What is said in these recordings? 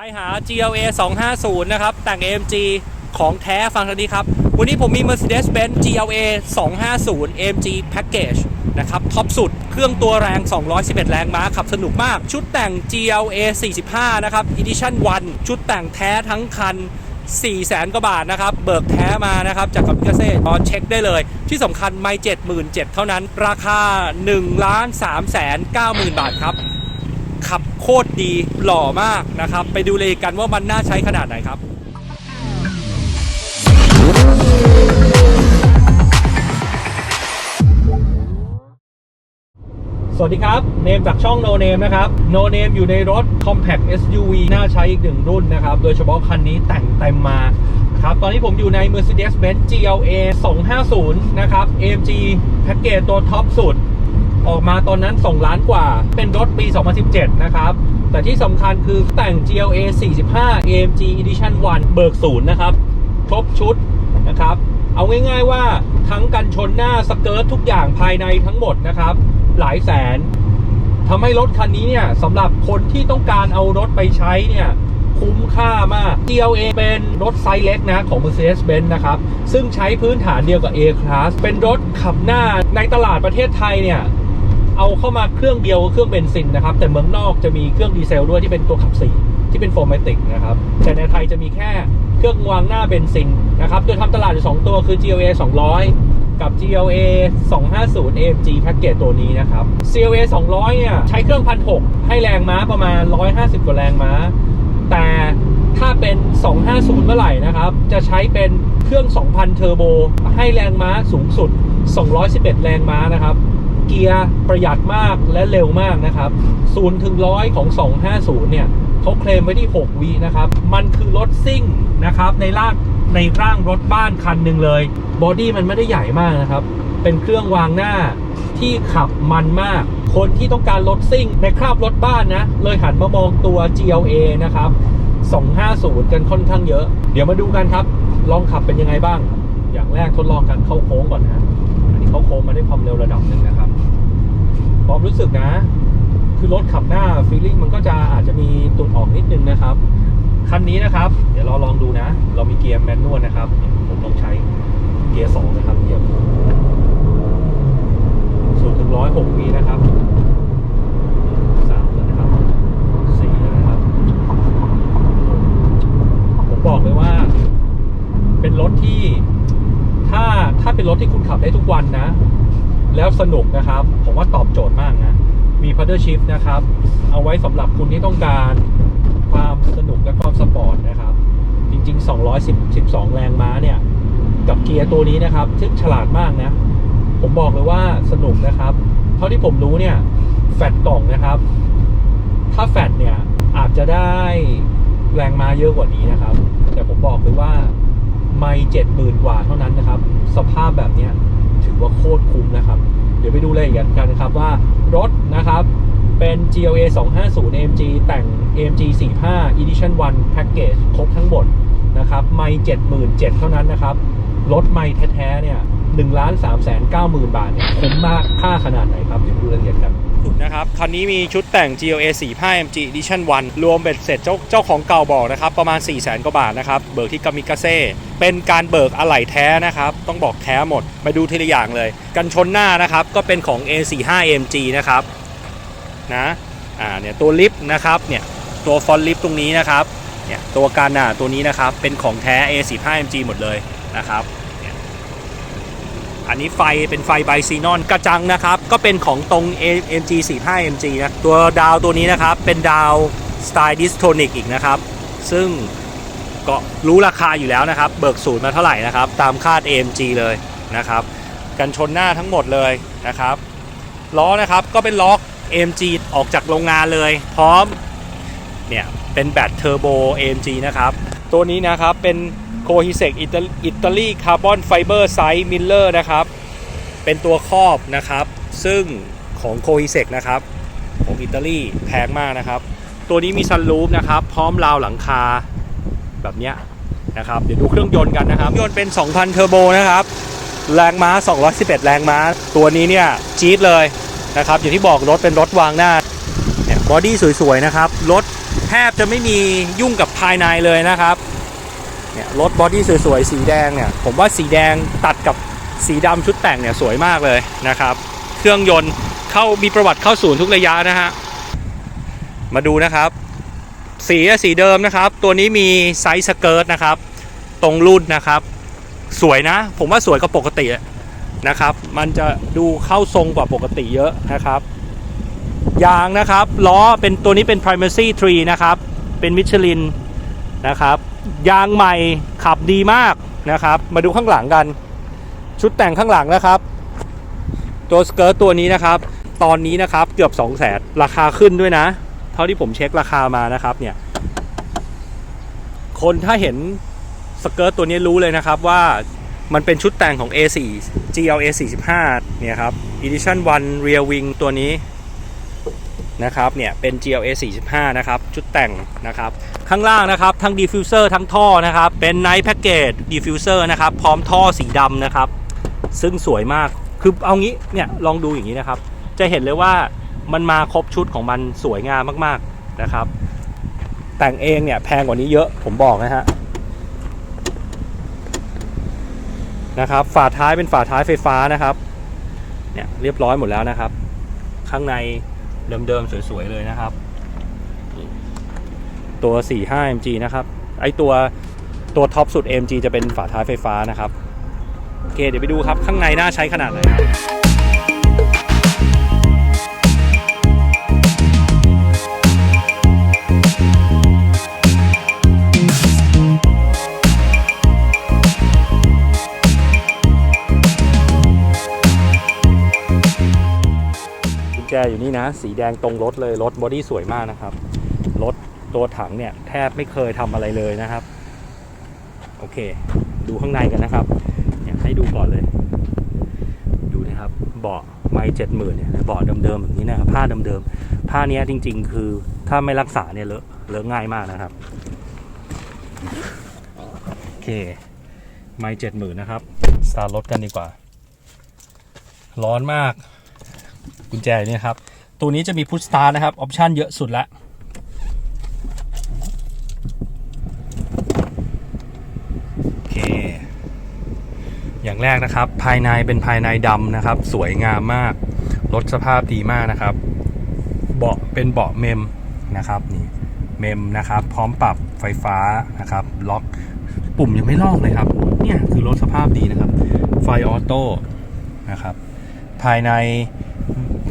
ครหา GLA 250 นะครับ แต่ง AMG ของแท้ฟังทางนี้ครับ วันนี้ผมมี Mercedes-Benz GLA 250 AMG Package นะครับ ท็อปสุด เครื่องตัวแรง 211 แรงม้า ขับสนุกมาก ชุดแต่ง GLA 45 นะครับ Edition 1 ชุดแต่งแท้ทั้งคัน 4 แสนกว่าบาทนะครับ เบิกแท้มานะครับ จากกับพิกาเซ่อเช็คได้เลย ที่สำคัญไม่ 77,000เท่านั้น ราคา 1,390,000 บาทครับ ขับโคตรดีหล่อมากนะครับ ไปดูเลยกันว่ามันน่าใช้ขนาดไหนครับสวัสดีครับ เนมจากช่อง No Name นะครับ No Name อยู่ในรถ Compact SUV น่าใช้อีกหนึ่งรุ่นนะครับ โดยเฉพาะคันนี้แต่งเต็มมาครับ ตอนนี้ผมอยู่ใน Mercedes-Benz GLA 250 นะครับ AMG แพ็กเกจตัวท็อปสุด ออกมาตอนนั้น 2 ล้านกว่า เป็นรถปี 2017 นะครับ แต่ที่สำคัญคือแต่ง GLA 45 AMG Edition 1 เบิกศูนย์นะครับ ครบชุดนะครับ เอาง่ายๆว่าทั้งกันชนหน้าสเกิร์ตทุกอย่างภายในทั้งหมดนะครับ หลายแสนทำให้รถคันนี้เนี่ยสำหรับคนที่ต้องการเอารถไปใช้เนี่ยคุ้มค่ามาก GLA เป็นรถไซส์เล็กนะของ Mercedes-Benz นะครับ ซึ่งใช้พื้นฐานเดียวกับ A-Class เป็นรถขับหน้าในตลาดประเทศไทยเนี่ย เอาเข้ามาเครื่องเดียวเครื่องเบนซินนะครับ แต่เมืองนอกจะมีเครื่องดีเซลด้วยที่เป็นตัวขับสีที่เป็นโฟร์มติกนะครับ แต่ในไทยจะมีแค่เครื่องวางหน้าเบนซินนะครับ โดยทำตลาดอยู่ 2 ตัวคือ GLA 200 กับ GLA 250 AMG แพ็กเกจตัวนี้นะครับ GLA 200 เนี่ย ใช้เครื่องพันหให้แรงม้าประมาณ 150 กว่าแรงม้า แต่ถ้าเป็น 250 เมื่อไหร่นะครับ จะใช้เป็นเครื่อง 2,000 เทอร์โบ ให้แรงม้าสูงสุด 211 แรงม้านะครับ เกียร์ประหยัดมากและเร็วมากนะครับ0ถึง100ของ 250 เนี่ยเขาเคลมไว้ที่ 6วินะครับ มันคือรถซิ่งนะครับ ในร่างในร่างรถบ้านคันหนึ่งเลย บอดี้มันไม่ได้ใหญ่มากนะครับ เป็นเครื่องวางหน้าที่ขับมันมาก คนที่ต้องการรถซิ่งในคราบรถบ้านนะ เลยหันมามองตัว GLA นะครับ 250 กันค่อนข้างเยอะ เดี๋ยวมาดูกันครับ ลองขับเป็นยังไงบ้าง อย่างแรกทดลองกันเข้าโค้งก่อนนะ อันนี้เข้าโค้งมาด้วยความเร็วระดับหนึ่งนะครับ ความรู้สึกนะ คือรถขับหน้าฟีลลิ่งมันก็จะอาจจะมีตุดออกนิดนึงนะครับ คันนี้นะครับ เดี๋ยวเราลองดูนะ เรามีเกียร์แมนนวลนะครับ ผมลองใช้เกียร์สองนะครับเหยียบศูนย์ถึงร้อยหกวินะครับสามนะครับสี่นะครับ ผมบอกเลยว่า เป็นรถที่ ถ้าถ้าเป็นรถที่คุณขับได้ทุกวันนะ แล้วสนุกนะครับ ผมว่าตอบโจทย์มากนะ มี paddle shift นะครับ เอาไว้สำหรับคุณที่ต้องการความสนุกและความสปอร์ตนะครับ จริง ๆ210 12 แรงม้าเนี่ย กับเกียร์ตัวนี้นะครับ ซึ่งฉลาดมากนะ ผมบอกเลยว่าสนุกนะครับ เท่าที่ผมรู้เนี่ย แฟตกล่องนะครับ ถ้าแฟตเนี่ย อาจจะได้แรงม้าเยอะกว่านี้นะครับ แต่ผมบอกเลยว่าไม่เจ็ดหมื่นกว่าเท่านั้นนะครับ สภาพแบบเนี้ย ถือว่าโคตรคุ้มนะครับ เดี๋ยวไปดูรายละเอียดกันนะครับว่ารถนะครับเป็น GLA 250 AMG แต่ง AMG 45 Edition 1 Package ครบทั้งหมดนะครับ ไม่77,000 เท่านั้นนะครับ รถไม่แท้ ๆ เนี่ย1ล้าน3แสน9หมื่นบาทเนี่ยคุ้มมากค่าขนาดไหนครับ เดี๋ยวดูรายละเอียดกัน สุดนะครับ คันนี้มีชุดแต่ง GLA 45 MG Edition 1 รวมเบ็ดเสร็จเจ้าเจ้าของเก่าบอกนะครับ ประมาณ 4 0 0 0 0 0 กว่าบาทนะครับ เบิกที่กามิกาเซ่เป็นการเบิกอะไหล่แท้นะครับ ต้องบอกแท้หมดมาดูทีละอย่างเลย กันชนหน้านะครับ ก็เป็นของ A45 MG นะครับ นะอ่าเนี่ยตัวลิฟต์นะครับเนี่ยตัวฟอนต์ลิฟต์ตรงนี้นะครับเนี่ยตัวการหน้าตัวนี้นะครับเป็นของแท้ A45 MG หมดเลยนะครับ อันนี้ไฟเป็นไฟไบซีนอนกระจังนะครับ ก็เป็นของตรง MG 45 MG นะ ตัวดาวตัวนี้นะครับ เป็นดาวสไตล์ดิสโทนิกอีกนะครับ ซึ่งก็รู้ราคาอยู่แล้วนะครับ เบิกศูนย์มาเท่าไหร่นะครับ ตามคาด AMG เลยนะครับ กันชนหน้าทั้งหมดเลยนะครับ ล้อนะครับก็เป็นล้อ AMG ออกจากโรงงานเลย พร้อมเนี่ยเป็นแบตเทอร์โบ AMG นะครับ ตัวนี้นะครับเป็น โคฮิเซกอิตาลีคาร์บอนไฟเบอร์ไซส์มิลเลอร์นะครับ เป็นตัวครอบนะครับ ซึ่งของโคฮิเซกนะครับของอิตาลีแพงมากนะครับ ตัวนี้มีซันรูฟนะครับ พร้อมราวหลังคาแบบเนี้ยนะครับเดี๋ยวดูเครื่องยนต์กันนะครับ ยนต์เป็น 2,000 เทอร์โบนะครับ แรงม้า 211 แรงม้า ตัวนี้เนี่ยจี๊ดเลยนะครับ อย่างที่บอกรถเป็นรถวางหน้าเนี่ยบอดี้สวยๆนะครับ รถแทบจะไม่มียุ่งกับภายในเลยนะครับ เนี่ยรถบอดี้สวยๆ สีแดงเนี่ย ผมว่าสีแดงตัดกับสีดำชุดแต่งเนี่ยสวยมากเลยนะครับ เครื่องยนต์เข้ามีประวัติเข้าศูนย์ทุกระยะนะฮะ มาดูนะครับ สีสีเดิมนะครับ ตัวนี้มีไซส์สเกิร์ตนะครับ ตรงรุ่นนะครับ สวยนะ ผมว่าสวยกว่าปกตินะครับ มันจะดูเข้าทรงกว่าปกติเยอะนะครับยางนะครับล้อเป็นตัวนี้เป็น primacy 3 นะครับ เป็นมิชลินนะครับ ยางใหม่ขับดีมากนะครับ มาดูข้างหลังกัน ชุดแต่งข้างหลังนะครับ ตัวสเกิร์ตตัวนี้นะครับ ตอนนี้นะครับเกือบ 2 0 0แสนราคาขึ้นด้วยนะ เท่าที่ผมเช็คราคามานะครับเนี่ย คนถ้าเห็นสเกิร์ตตัวนี้รู้เลยนะครับว่ามันเป็นชุดแต่งของ A4 GLA 45เนี่ยครับ Edition 1 Rear Wing ตัวนี้ นะครับเนี่ยเป็น GLA 45 นะครับ ชุดแต่งนะครับ ข้างล่างนะครับ ทั้งดีฟิวเซอร์ทั้งท่อนะครับ เป็น Night Package Diffuser นะครับ พร้อมท่อสีดำนะครับ ซึ่งสวยมากคือเอางี้เนี่ยลองดูอย่างนี้นะครับ จะเห็นเลยว่ามันมาครบชุดของมันสวยงามมากๆนะครับ แต่งเองเนี่ยแพงกว่านี้เยอะผมบอกนะฮะนะครับฝาท้ายเป็นฝาท้ายไฟฟ้านะครับเนี่ยเรียบร้อยหมดแล้วนะครับ ข้างใน เดิมๆ สวย ๆ เลยนะครับ ตัว 45 MG นะครับ ไอตัวตัวท็อปสุด MG จะเป็นฝาท้ายไฟฟ้านะครับ โอเค เดี๋ยวไปดูครับ ข้างในน่าใช้ขนาดไหนครับ อยู่นี่นะ สีแดงตรงรถเลย รถบอดี้สวยมากนะครับ รถตัวถังเนี่ยแทบไม่เคยทำอะไรเลยนะครับ โอเค ดูข้างในกันนะครับเนี่ยให้ดูก่อนเลย ดูนะครับ เบาะไม้เจ็ดหมื่นเนี่ยเบาะเดิมๆแบบนี้นะครับผ้าเดิมๆผ้าเนี้ยจริง ๆ คือถ้าไม่รักษาเนี่ยเลอะเลอะง่ายมากนะครับ โอเค ไม้เจ็ดหมื่นนะครับสตาร์รถกันดีกว่า ร้อนมาก กุญแจนี่ครับ ตัวนี้จะมีพุชสตาร์นะครับ ออปชันเยอะสุดละโอเค อย่างแรกนะครับ ภายในเป็นภายในดำนะครับ สวยงามมาก รถสภาพดีมากนะครับ เบาะเป็นเบาะเมมนะครับนี่เมมนะครับ พร้อมปรับไฟฟ้านะครับ ล็อกปุ่มยังไม่ลอกเลยครับ เนี่ยคือรถสภาพดีนะครับ ไฟออโต้นะครับ ภายใน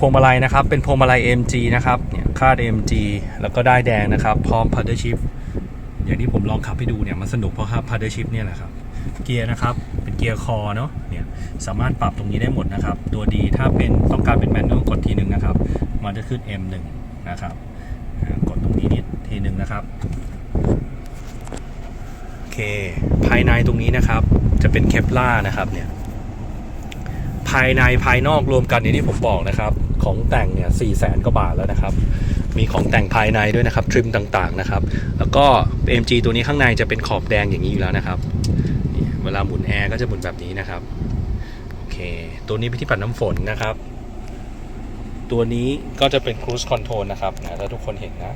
พวงมาลัยนะครับ เป็นพวงมาลัย MG นะครับ เนี่ยคาด MG แล้วก็ได้แดงนะครับ พร้อม paddle shift อย่างที่ผมลองขับให้ดูเนี่ยมันสนุกเพราะครับ paddle shift เนี่ยแหละครับ เกียร์นะครับ เป็นเกียร์คอเนาะ เนี่ยสามารถปรับตรงนี้ได้หมดนะครับ ตัวดีถ้าเป็นต้องการเป็นแมนนวลกดทีหนึ่งนะครับ มันจะขึ้น M1 นะครับ กดตรงนี้นิดทีหนึ่งนะครับโอเค ภายในตรงนี้นะครับ จะเป็นเคปล่านะครับเนี่ย ภายในภายนอกรวมกันอย่างที่ผมบอกนะครับ ของแต่งเนี่ยสี่แสนกว่าบาทแล้วนะครับ มีของแต่งภายในด้วยนะครับทริมต่างๆนะครับ แล้วก็ MG ตัวนี้ข้างในจะเป็นขอบแดงอย่างนี้อยู่แล้วนะครับ เวลาหมุนแอร์ก็จะหมุนแบบนี้นะครับโอเค ตัวนี้เป็นที่ปัดน้ำฝนนะครับ ตัวนี้ก็จะเป็น cruise control นะครับนะถ้าทุกคนเห็นนะ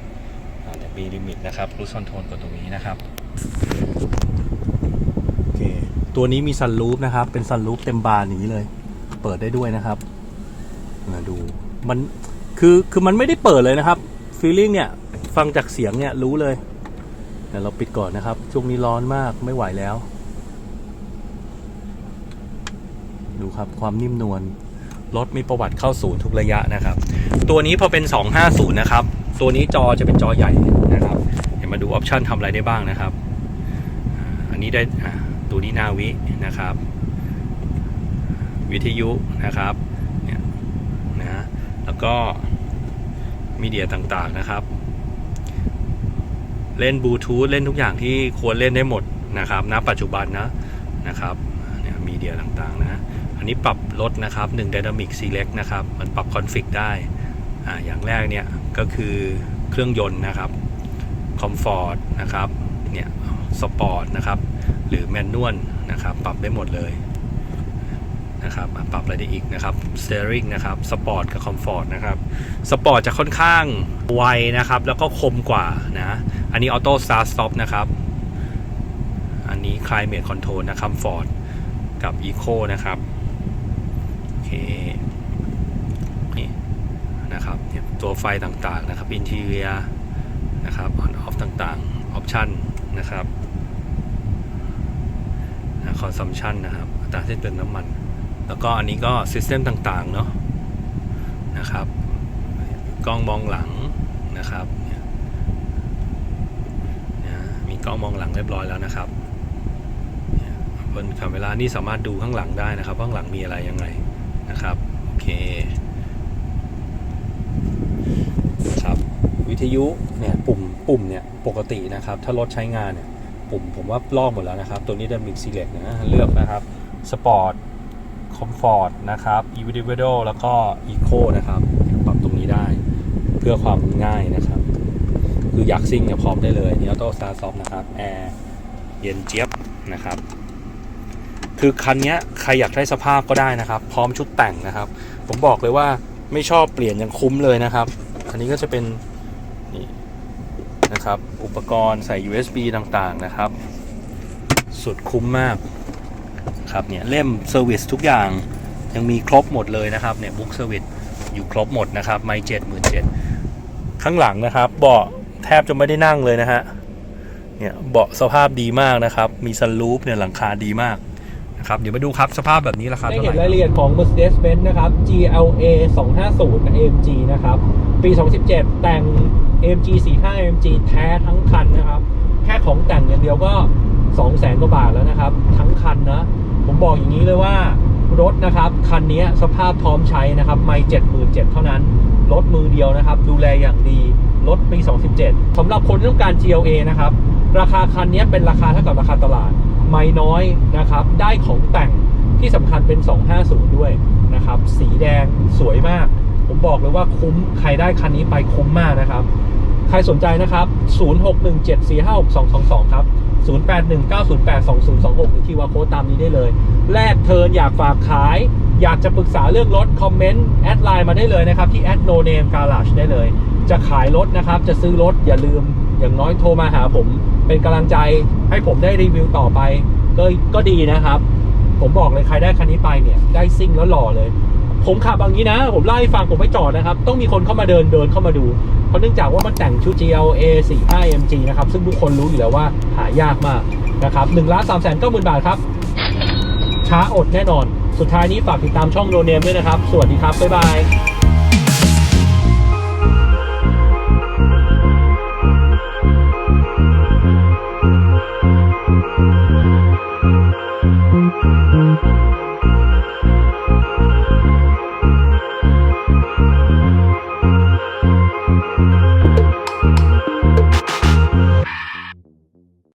เนี่ยมีลิมิตนะครับ cruise control กดตรงนี้นะครับโอเคตัวนี้มีซันรูฟนะครับ เป็นซันรูฟเต็มบานอย่างนี้เลย เปิดได้ด้วยนะครับมาดูมันคือคือมันไม่ได้เปิดเลยนะครับฟีลลิ่งเนี่ยฟังจากเสียงเนี่ยรู้เลยเดี๋ยวเราปิดก่อนนะครับ ช่วงนี้ร้อนมากไม่ไหวแล้ว ดูครับความนิ่มนวลรถมีประวัติเข้าศูนย์ทุกระยะนะครับ ตัวนี้พอเป็น 250 นะครับ ตัวนี้จอจะเป็นจอใหญ่นะครับ เดี๋ยวมาดูออปชันทำอะไรได้บ้างนะครับ อันนี้ได้ตัวนี้นาวินะครับ วิทยุนะครับเนี่ยนะแล้วก็มีเดียต่างๆนะครับ เล่นบลูทูธเล่นทุกอย่างที่ควรเล่นได้หมดนะครับณปัจจุบันนะนะครับเนี่ยมีเดียต่างๆนะอันนี้ปรับลดนะครับ1 Dynamic Select นะครับมันปรับคอนฟิกได้อ่าอย่างแรกเนี่ยก็คือเครื่องยนต์นะครับคอมฟอร์ตนะครับเนี่ยสปอร์ตนะครับหรือแมนนวลนะครับปรับได้หมดเลย นะครับปรับอะไรได้อีกนะครับ steering นะครับสปอร์ตกับคอมฟอร์ตนะครับสปอร์ตจะค่อนข้างไวนะครับ แล้วก็คมกว่านะอันนี้ออโต้สตาร์ทสต็อปนะครับอันนี้ climate control นะ comfort กับ eco นะครับโอเคนี่นะครับเนี่ยตัวไฟต่างๆนะครับ interior นะครับ on off ต่างๆ option นะครับนะ consumption นะครับอัตราสิ้นเปลืองน้ำมัน แล้วก็อันนี้ก็ system ต่างๆเนาะนะครับกล้องมองหลังนะครับเนี่ยมีกล้องมองหลังเรียบร้อยแล้วนะครับบนคาเมรานี่สามารถดูข้างหลังได้นะครับข้างหลังมีอะไรยังไงนะครับโอเคครับวิทยุเนี่ยปุ่มปุ่มเนี่ยปกตินะครับ ถ้ารถใช้งานเนี่ยปุ่มผมว่าลอกหมดแล้วนะครับ ตัวนี้จะมิกซีเล็กนะเลือกนะครับสปอร์ต คอมฟอร์ตนะครับอีวิดิวโดแล้วก็อีโคนะครับ ปรับตรงนี้ได้ เพื่อความง่ายนะครับ คืออยากซิ่งเนี่ยพร้อมได้เลยนี่ออโต้ซาซอฟนะครับแอร์เย็นเจี๊ยบนะครับ คือคันนี้ใครอยากได้สภาพก็ได้นะครับ พร้อมชุดแต่งนะครับ ผมบอกเลยว่าไม่ชอบเปลี่ยนยังคุ้มเลยนะครับ อันนี้ก็จะเป็นนี่นะครับ อุปกรณ์ใส่ USB ต่างๆนะครับ สุดคุ้มมาก ครับเนี่ยเล่มเซอร์วิสทุกอย่างยังมีครบหมดเลยนะครับเนี่ยบุ๊กเซอร์วิสอยู่ครบหมดนะครับไม่เจ็ดหมื่นเจ็ดข้างหลังนะครับ เบาะแทบจะไม่ได้นั่งเลยนะฮะเนี่ยเบาะสภาพดีมากนะครับ มีซันรูฟเนี่ยหลังคาดีมากนะครับเดี๋ยวมาดูครับสภาพแบบนี้ราคาเท่าไหเห็นร่รายละเอียดของ Mercedes-Benz นะครับ GLA 250 AMG นะครับ ปี 2017 แต่ง AMG 45 AMG แท้ทั้งคันนะครับ แค่ของแต่งอย่างเดียวก็ 200,000กว่าบาทแล้วนะครับ ทั้งคันนะ ผมบอกอย่างนี้เลยว่ารถนะครับ คันนี้สภาพพร้อมใช้นะครับ ไม่77,000เจ็ดเท่านั้น รถมือเดียวนะครับ ดูแลอย่างดี รถปี 2017สำหรับคนที่ต้องการ GLA นะครับ ราคาคันนี้เป็นราคาเท่ากับราคาตลาด ไม่น้อยนะครับ ได้ของแต่งที่สำคัญเป็น 250 ด้วยนะครับ สีแดงสวยมาก ผมบอกเลยว่าคุ้ม ใครได้คันนี้ไปคุ้มมากนะครับ ใครสนใจนะครับ 0617456222 ครับ 0819082026 หรือที่ว่าโค้ดตามนี้ได้เลย แลกเทินอยากฝากขาย อยากจะปรึกษาเรื่องรถ คอมเมนต์ แอดไลน์มาได้เลยนะครับ ที่ at no name garage ได้เลย จะขายรถนะครับ จะซื้อรถอย่าลืม อย่างน้อยโทรมาหาผม เป็นกำลังใจให้ผมได้รีวิวต่อไป ก็ก็ดีนะครับ ผมบอกเลยใครได้คันนี้ไปเนี่ย ได้ซิ่งแล้วหล่อเลย ผมขับอย่างนี้นะ ผมเล่ฟังผมไม่จอดนะครับ ต้องมีคนเข้ามาเดินเดินเข้ามาดู ราะเนื่องจากว่ามันแต่งชุด GLA 45 MG นะครับ ซึ่งทุกคนรู้อยู่แล้วว่าหายากมากนะครับ1ล้าน3แสน9หมื่นบาทครับ ช้าอดแน่นอน สุดท้ายนี้ฝากติดตามช่องโนเนมด้วยนะครับ สวัสดีครับ บ๊ายบาย